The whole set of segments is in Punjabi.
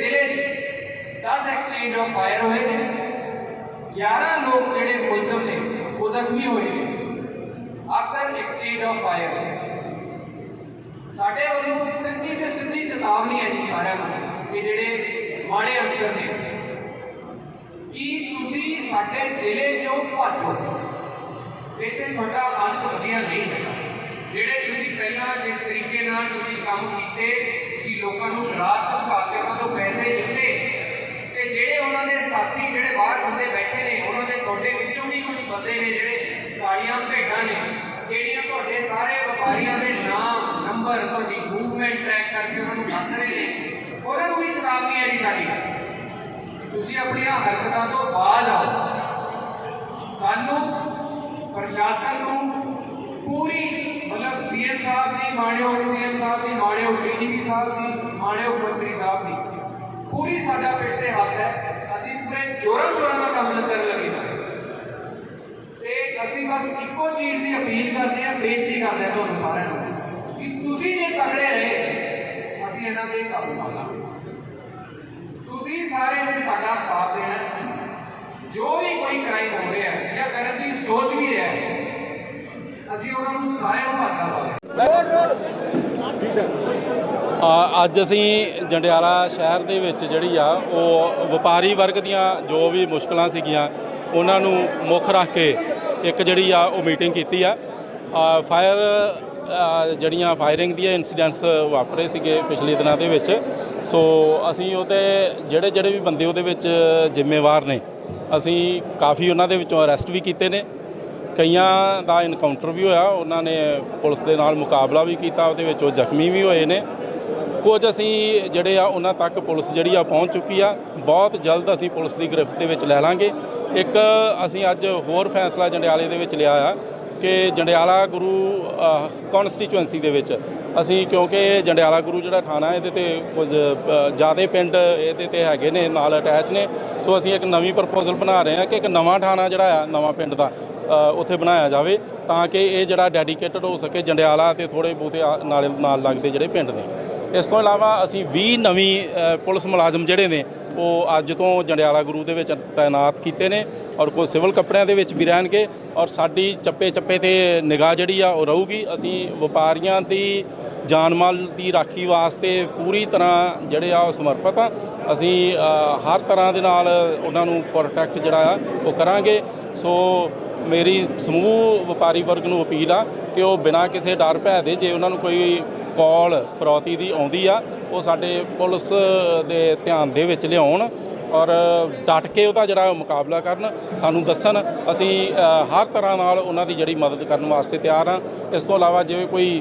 ਪੂਰੇ ਜ਼ਿਲ੍ਹੇ 'ਚ 10 ਐਕਸਚੇਂਜ ਆਫ ਫਾਇਰ ਹੋਏ ਨੇ 11 ਲੋਕ ਜਿਹੜੇ ਮੁਲਜ਼ਮ ਨੇ ਉਹ ਜ਼ਖਮੀ ਹੋਏ ਨੇ ਆਫਟਰ ਐਕਸਚੇਂਜ ਆਫ ਫਾਇਰ ਸਾਡੇ ਵੱਲੋਂ ਸਿੱਧੀ ਤੇ ਸਿੱਧੀ ਚੇਤਾਵਨੀ ਹੈ ਜੀ ਸਾਰਿਆਂ ਨੂੰ ਕਿ ਜਿਹੜੇ ਮਾੜੇ ਅਫਸਰ ਨੇ ਕਿ ਤੁਸੀਂ ਸਾਡੇ ਜ਼ਿਲ੍ਹੇ 'ਚੋਂ ਭੱਜੋ ਇੱਥੇ ਤੁਹਾਡਾ ਅੰਤ ਵਧੀਆ ਨਹੀਂ ਹੈਗਾ ਜਿਹੜੇ ਤੁਸੀਂ ਪਹਿਲਾਂ ਜਿਸ ਤਰੀਕੇ ਨਾਲ ਤੁਸੀਂ ਕੰਮ ਕੀਤੇ ਤੁਸੀਂ ਲੋਕਾਂ ਨੂੰ ਰਾਤ ਧਮਕਾ ਕੇ ਉਹਨਾਂ ਤੋਂ ਪੈਸੇ ਲਿੱਤੇ ਤੇ ਜਿਹੜੇ ਉਹਨਾਂ ਦੇ ਸਾਥੀ ਜਿਹੜੇ ਬਾਹਰ ਹੁੰਦੇ ਬੈਠੇ ਨੇ, ਉਹਨਾਂ ਦੇ ਤੁਹਾਡੇ ਵਿੱਚੋਂ ਵੀ ਕੁਝ ਬੰਦੇ ਨੇ ਜਿਹੜੇ ਕਾਲੀਆਂ ਭੇਡਾਂ ਨੇ, ਜਿਹੜੀਆਂ ਤੁਹਾਡੇ ਸਾਰੇ ਵਪਾਰੀਆਂ ਦੇ ਨਾਮ, ਨੰਬਰ, ਤੁਹਾਡੀ ਮੂਵਮੈਂਟ ਟਰੈਕ ਕਰਕੇ ਉਹਨਾਂ ਨੂੰ ਦੱਸ ਰਹੇ ਨੇ, ਉਹਨਾਂ ਨੂੰ ਵੀ ਚੇਤਾਵਨੀ ਹੈ ਜੀ ਸਾਡੀ ਤੁਸੀਂ ਆਪਣੀਆਂ ਹਰਕਤਾਂ ਤੋਂ ਬਾਅਦ ਆਓ। ਸਾਨੂੰ ਪ੍ਰਸ਼ਾਸਨ ਨੂੰ ਪੂਰੀ, ਮਤਲਬ ਸੀਐਮ ਸਾਹਿਬ ਦੀ, ਮਾਣਯੋਗ ਸੀਐਮ ਸਾਹਿਬ ਦੀ, ਮਾਣਯੋਗ ਡੀਜੀਪੀ ਸਾਹਿਬ ਦੀ, ਮਾਣਯੋਗ ਮੰਤਰੀ ਸਾਹਿਬ ਦੀ, ਪੂਰੀ ਸਾਡਾ ਪਿੱਠ ਤੇ ਹੱਥ ਹੈ। ਅਸੀਂ ਪੂਰੇ ਜੋਰਾਂ ਸ਼ੋਰਾਂ ਨਾਲ ਕੰਮ ਕਰਨ ਲੱਗੇ ਹਾਂ। ਤੇ ਅਸੀਂ ਬਸ ਇੱਕੋ ਚੀਜ਼ ਦੀ ਅਪੀਲ ਕਰਦੇ ਹਾਂ ਬੇਨਤੀ ਕਰਦੇ ਹਾਂ ਤੁਹਾਨੂੰ ਸਾਰਿਆਂ ਨੂੰ ਕਿ ਤੁਸੀਂ ਜੇ ਤਗੜੇ ਰਹੇ ਅਸੀਂ ਇਹਨਾਂ ਦੇ ਕਾਬੂ ਪਾ ਲਾਂਗੇ। ਤੁਸੀਂ ਸਾਰੇ ਨੇ ਸਾਡਾ ਸਾਥ ਦੇਣਾ ਜੋ ਵੀ ਕੋਈ ਕ੍ਰਾਈਮ ਹੋ ਰਿਹਾ ਹੈ ਜਾਂ ਕਰਨ ਦੀ ਸੋਚ ਵੀ ਰਿਹਾ ਹੈ ਅਸੀਂ ਉਹਨਾਂ ਨੂੰ ਸਾਰਿਆਂ ਨੂੰ ਹੱਥ ਲਾਵਾਂਗੇ ਆ, ਅੱਜ ਅਸੀਂ ਜੰਡਿਆਲਾ ਸ਼ਹਿਰ ਦੇ ਵਿੱਚ ਜਿਹੜੀ ਆ, ਉਹ ਵਪਾਰੀ ਵਰਗ ਦੀਆਂ ਜੋ ਵੀ ਮੁਸ਼ਕਲਾਂ ਸੀਗੀਆਂ, ਉਹਨਾਂ ਨੂੰ ਮੁੱਖ ਰੱਖ ਕੇ ਇੱਕ ਜਿਹੜੀ ਆ, ਉਹ ਮੀਟਿੰਗ ਕੀਤੀ ਆ। ਫਾਇਰ ਜਿਹੜੀਆਂ ਫਾਇਰਿੰਗ ਦੀਆਂ ਇਨਸੀਡੈਂਟਸ ਵਾਪਰੇ ਸੀਗੇ ਪਿਛਲੇ ਦਿਨਾਂ ਦੇ ਵਿੱਚ। ਸੋ ਅਸੀਂ ਉਹਦੇ, ਜਿਹੜੇ ਜਿਹੜੇ ਵੀ ਬੰਦੇ ਉਹਦੇ ਵਿੱਚ ਜ਼ਿੰਮੇਵਾਰ ਨੇ, ਅਸੀਂ ਕਾਫੀ ਉਹਨਾਂ ਦੇ ਵਿੱਚੋਂ ਅਰੈਸਟ ਵੀ ਕੀਤੇ ਨੇ। ਕਈਆਂ ਦਾ ਇਨਕਾਊਂਟਰ ਵੀ ਹੋਇਆ, ਉਹਨਾਂ ਨੇ ਪੁਲਿਸ ਦੇ ਨਾਲ ਮੁਕਾਬਲਾ ਵੀ ਕੀਤਾ, ਉਹਦੇ ਵਿੱਚ ਉਹ ਜ਼ਖਮੀ ਵੀ ਹੋਏ ਨੇ। ਕੁਝ ਅਸੀਂ ਜਿਹੜੇ ਆ ਉਹਨਾਂ ਤੱਕ ਪੁਲਿਸ ਜਿਹੜੀ ਆ ਪਹੁੰਚ ਚੁੱਕੀ ਆ। ਬਹੁਤ ਜਲਦ ਅਸੀਂ ਪੁਲਿਸ ਦੀ ਗ੍ਰਿਫਤ ਦੇ ਵਿੱਚ ਲੈ ਲਾਂਗੇ। ਇੱਕ ਅਸੀਂ ਅੱਜ ਹੋਰ ਫੈਸਲਾ ਜੰਡਿਆਲੇ ਦੇ ਵਿੱਚ ਲਿਆ ਆ ਕਿ ਜੰਡਿਆਲਾ ਗੁਰੂ ਕਨਸਟੀਚੁਐਂਸੀ ਦੇ ਵਿੱਚ ਅਸੀਂ ਕਿਉਂਕਿ ਜੰਡਿਆਲਾ ਗੁਰੂ ਜਿਹੜਾ ਥਾਣਾ ਇਹਦੇ ਤੇ ਕੁਝ ਜ਼ਿਆਦਾ ਪਿੰਡ ਇਹਦੇ ਤੇ ਹੈਗੇ ਨੇ, ਨਾਲ ਅਟੈਚ ਨੇ। ਸੋ ਅਸੀਂ ਇੱਕ ਨਵੀਂ ਪ੍ਰਪੋਜ਼ਲ ਬਣਾ ਰਹੇ ਹਾਂ ਕਿ ਇੱਕ ਨਵਾਂ ਥਾਣਾ ਜਿਹੜਾ ਆ, ਨਵਾਂ ਪਿੰਡ ਦਾ ਉੱਥੇ ਬਣਾਇਆ ਜਾਵੇ ਤਾਂ ਕਿ ਇਹ ਜਿਹੜਾ ਡੈਡੀਕੇਟਡ ਹੋ ਸਕੇ ਜੰਡਿਆਲਾ ਤੇ ਥੋੜੇ ਬਹੁਤੇ ਆ- ਨਾਲ ਨਾਲ ਲੱਗਦੇ ਜਿਹੜੇ ਪਿੰਡ ਨੇ। ਇਸ ਤੋਂ ਇਲਾਵਾ ਅਸੀਂ 20 ਨਵੀਂ ਪੁਲਿਸ ਮੁਲਾਜ਼ਮ ਜਿਹੜੇ ਨੇ, ਉਹ ਅੱਜ ਤੋਂ ਜੰਡਿਆਲਾ ਗੁਰੂ ਦੇ ਵਿੱਚ ਤਾਇਨਾਤ ਕੀਤੇ ਨੇ ਔਰ ਕੋਈ ਸਿਵਲ ਕੱਪੜਿਆਂ ਦੇ ਵਿੱਚ ਵੀ ਰਹਿਣਗੇ ਔਰ ਸਾਡੀ ਚੱਪੇ ਚੱਪੇ ਤੇ ਨਿਗਾਹ ਜਿਹੜੀ ਆ ਉਹ ਰਹੂਗੀ। ਅਸੀਂ ਵਪਾਰੀਆਂ ਦੀ ਜਾਨ ਮਾਲ ਦੀ ਰਾਖੀ ਵਾਸਤੇ ਪੂਰੀ ਤਰ੍ਹਾਂ ਜਿਹੜੇ ਆ ਉਹ ਸਮਰਪਿਤ ਆ। ਅਸੀਂ ਹਰ ਤਰ੍ਹਾਂ ਦੇ ਨਾਲ ਉਹਨਾਂ ਨੂੰ ਪ੍ਰੋਟੈਕਟ ਜਿਹੜਾ ਆ ਉਹ ਕਰਾਂਗੇ। ਸੋ ਮੇਰੀ ਸਮੂਹ ਵਪਾਰੀ ਵਰਗ ਨੂੰ ਅਪੀਲ ਆ ਕਿ ਉਹ ਬਿਨਾਂ ਕਿਸੇ ਡਰ ਭੈ ਦੇ ਜੇ ਉਹਨਾਂ ਨੂੰ ਕੋਈ ਕਾਲ ਫਰੌਤੀ ਦੀ ਆਉਂਦੀ ਆ, ਉਹ ਸਾਡੇ ਪੁਲਿਸ ਦੇ ਧਿਆਨ ਦੇ ਵਿੱਚ ਲਿਆਉਣ ਔਰ ਡਟ ਕੇ ਉਹਦਾ ਜਿਹੜਾ ਮੁਕਾਬਲਾ ਕਰਨ, ਸਾਨੂੰ ਦੱਸਣ, ਅਸੀਂ ਹਰ ਤਰ੍ਹਾਂ ਨਾਲ ਉਹਨਾਂ ਦੀ ਜਿਹੜੀ ਮਦਦ ਕਰਨ ਵਾਸਤੇ ਤਿਆਰ ਹਾਂ ਇਸ ਤੋਂ ਇਲਾਵਾ ਜਿਵੇਂ ਕੋਈ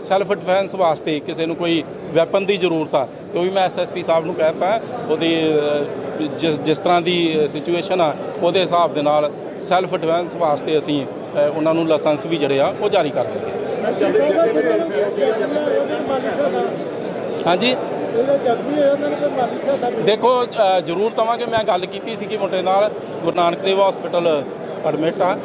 ਸੈਲਫ ਡਿਫੈਂਸ ਵਾਸਤੇ ਕਿਸੇ ਨੂੰ ਕੋਈ ਵੈਪਨ ਦੀ ਜ਼ਰੂਰਤ ਆ, ਤੇ ਉਹ ਵੀ ਮੈਂ ਐਸਐਸਪੀ ਸਾਹਿਬ ਨੂੰ ਕਹਿਤਾ ਉਹਦੀ ਜਿਸ ਜਿਸ ਤਰ੍ਹਾਂ ਦੀ ਸਿਚੁਏਸ਼ਨ ਆ, ਉਹਦੇ ਹਿਸਾਬ ਦੇ ਨਾਲ ਸੈਲਫ ਡਿਫੈਂਸ ਵਾਸਤੇ ਅਸੀਂ ਉਹਨਾਂ ਨੂੰ ਲਾਇਸੈਂਸ ਵੀ ਜਿਹੜੇ ਆ, ਉਹ ਜਾਰੀ ਕਰ ਦਿੰਦੇ ਹਾਂਜੀ। ਦੇਖੋ ਜ਼ਰੂਰ ਤਵਾਂਗੇ। ਮੈਂ ਗੱਲ ਕੀਤੀ ਸੀ ਕਿ ਮੁੰਡੇ ਨਾਲ। ਗੁਰੂ ਨਾਨਕ ਦੇਵ ਹਸਪੀਟਲ ਐਡਮਿਟ ਆ।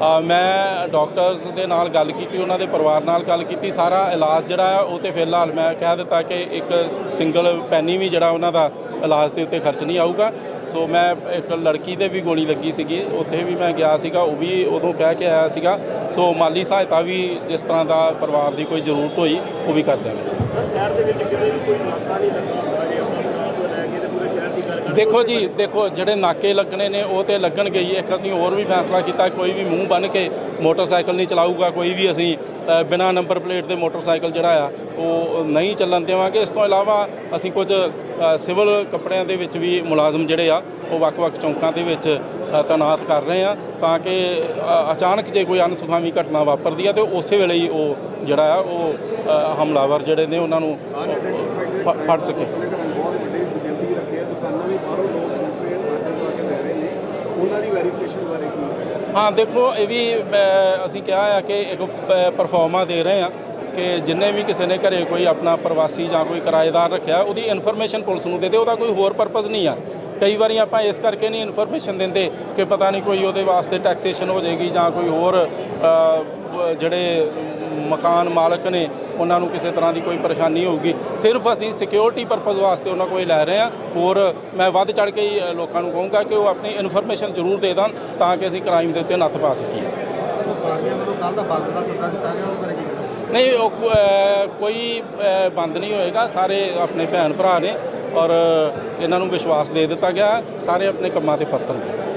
ਮੈਂ ਡਾਕਟਰਸ ਦੇ ਨਾਲ ਗੱਲ ਕੀਤੀ, ਉਹਨਾਂ ਦੇ ਪਰਿਵਾਰ ਨਾਲ ਗੱਲ ਕੀਤੀ, ਸਾਰਾ ਇਲਾਜ ਜਿਹੜਾ ਆ ਉਹ ਤੇ ਫਿਲਹਾਲ ਮੈਂ ਕਹਿ ਦਿੱਤਾ ਕਿ ਇੱਕ ਸਿੰਗਲ ਪੈਨੀ ਵੀ ਜਿਹੜਾ ਉਹਨਾਂ ਦਾ ਇਲਾਜ ਦੇ ਉੱਤੇ ਖਰਚ ਨਹੀਂ ਆਊਗਾ। ਸੋ ਮੈਂ ਇੱਕ ਲੜਕੀ ਦੇ ਵੀ ਗੋਲੀ ਲੱਗੀ ਸੀਗੀ, ਉੱਥੇ ਵੀ ਮੈਂ ਗਿਆ ਸੀਗਾ, ਉਹ ਵੀ ਉਦੋਂ ਕਹਿ ਕੇ ਆਇਆ ਸੀਗਾ। ਸੋ ਮਾਲੀ ਸਹਾਇਤਾ ਵੀ ਜਿਸ ਤਰ੍ਹਾਂ ਦਾ ਪਰਿਵਾਰ ਦੀ ਕੋਈ ਜ਼ਰੂਰਤ ਹੋਈ, ਉਹ ਵੀ ਕਰ ਦਿਆਂਗੇ। ਸ਼ਹਿਰ ਦੇ ਵਿੱਚ ਕਿਤੇ ਵੀ ਕੋਈ ਨਾਕਾ ਨਹੀਂ ਲੱਗਾ ਹੁੰਦਾ ਜੇ ਆਪਾਂ ਸਰਾਂ ਤੋਂ ਲੈ ਕੇ ਤੇ ਪੂਰੇ ਸ਼ਹਿਰ ਦੀ ਗੱਲ ਕਰੀਏ ਦੇਖੋ ਜੀ ਦੇਖੋ ਜਿਹੜੇ ਨਾਕੇ ਲੱਗਣੇ ਨੇ ਉਹ ਤੇ ਲੱਗਣਗੇ ਹੀ ਇੱਕ ਅਸੀਂ ਹੋਰ ਵੀ ਫੈਸਲਾ ਕੀਤਾ ਕੋਈ ਵੀ ਮੂੰਹ ਬੰਨ ਕੇ ਮੋਟਰਸਾਈਕਲ ਨਹੀਂ ਚਲਾਊਗਾ ਕੋਈ ਵੀ ਅਸੀਂ ਅ, ਬਿਨਾਂ ਨੰਬਰ ਪਲੇਟ ਦੇ ਮੋਟਰਸਾਈਕਲ ਜਿਹੜਾ ਆ ਉਹ ਨਹੀਂ ਚੱਲਣ ਦੇਵਾਂਗੇ। ਇਸ ਤੋਂ ਇਲਾਵਾ ਅਸੀਂ ਕੁਝ ਸਿਵਲ ਕੱਪੜਿਆਂ ਦੇ ਵਿੱਚ ਵੀ ਮੁਲਾਜ਼ਮ ਜਿਹੜੇ ਆ ਉਹ ਵੱਖ-ਵੱਖ ਚੌਂਕਾਂ ਦੇ ਵਿੱਚ ਅ, ਤਾਇਨਾਤ ਕਰ ਰਹੇ ਆ ਤਾਂ ਕਿ ਅਚਾਨਕ ਜੇ ਕੋਈ ਅਨਸੁਖਾਵੀ ਘਟਨਾ ਵਾਪਰਦੀ ਆ ਤੇ ਉਸੇ ਵੇਲੇ ਹੀ ਉਹ ਜਿਹੜਾ ਆ ਉਹ ਹਮਲਾਵਰ ਜਿਹੜੇ ਨੇ ਉਹਨਾਂ ਨੂੰ ਫੜ ਸਕੇ ਬਹੁਤ ਵੱਡੀ ਗਿਣਤੀ ਰੱਖੀ ਹੈ ਦੁਕਾਨਾਂ ਵੀ ਬਾਹਰੋਂ ਲੋਕ ਦੂਸਰੇ ਆਰਡਰ ਪਾ ਕੇ ਲੈ ਰਹੇ ਨੇ ਉਹਨਾਂ ਦੀ ਵੈਰੀਫਿਕੇਸ਼ਨ ਬਾਰੇ ਕੀ ਹਾਂ, ਦੇਖੋ, ਇਹ ਵੀ ਅਸੀਂ ਕਿਹਾ ਆ ਕਿ ਇੱਕ ਪਰਫਾਰਮਾ ਦੇ ਰਹੇ ਆ ਕਿ ਜਿੰਨੇ ਵੀ ਕਿਸੇ ਨੇ ਘਰੇ ਕੋਈ ਆਪਣਾ ਪ੍ਰਵਾਸੀ ਜਾਂ ਕੋਈ ਕਿਰਾਏਦਾਰ ਰੱਖਿਆ, ਉਹਦੀ ਇਨਫੋਰਮੇਸ਼ਨ ਪੁਲਿਸ ਨੂੰ ਦੇ ਦੇ, ਉਹਦਾ ਕੋਈ ਹੋਰ ਪਰਪਸ ਨਹੀਂ ਆ। ਕਈ ਵਾਰੀ ਆਪਾਂ ਇਸ ਕਰਕੇ ਨਹੀਂ ਇਨਫੋਰਮੇਸ਼ਨ ਦਿੰਦੇ ਕਿ ਪਤਾ ਨਹੀਂ ਕੋਈ ਉਹਦੇ ਵਾਸਤੇ ਟੈਕਸੇਸ਼ਨ ਹੋ ਜਾਏਗੀ ਜਾਂ ਕੋਈ ਹੋਰ ਜਿਹੜੇ ਮਕਾਨ ਮਾਲਕ ਨੇ ਉਹਨਾਂ ਨੂੰ ਕਿਸੇ ਤਰ੍ਹਾਂ ਦੀ ਕੋਈ ਪਰੇਸ਼ਾਨੀ ਹੋਊਗੀ। ਸਿਰਫ ਅਸੀਂ ਸਿਕਿਉਰਿਟੀ ਪਰਪਸ ਵਾਸਤੇ ਉਹਨਾਂ ਕੋਲ ਲੈ ਰਹੇ ਹਾਂ। ਹੋਰ ਮੈਂ ਵੱਧ ਚੜ ਕੇ ਲੋਕਾਂ ਨੂੰ ਕਹੂੰਗਾ ਕਿ ਉਹ ਆਪਣੀ ਇਨਫੋਰਮੇਸ਼ਨ ਜ਼ਰੂਰ ਦੇ ਦੇਣ ਤਾਂ ਕਿ ਅਸੀਂ ਕ੍ਰਾਈਮ ਦੇ ਉੱਤੇ ਨੱਥ ਪਾ ਸਕੀਏ। ਨਹੀਂ ਉਹ ਕੋਈ ਬੰਦ ਨਹੀਂ ਹੋਏਗਾ। ਸਾਰੇ ਆਪਣੇ ਭੈਣ ਭਰਾ ਨੇ ਔਰ ਇਹਨਾਂ ਨੂੰ ਵਿਸ਼ਵਾਸ ਦੇ ਦਿੱਤਾ ਗਿਆ। ਸਾਰੇ ਆਪਣੇ ਕੰਮਾਂ ਤੇ ਪਰਤਣਗੇ।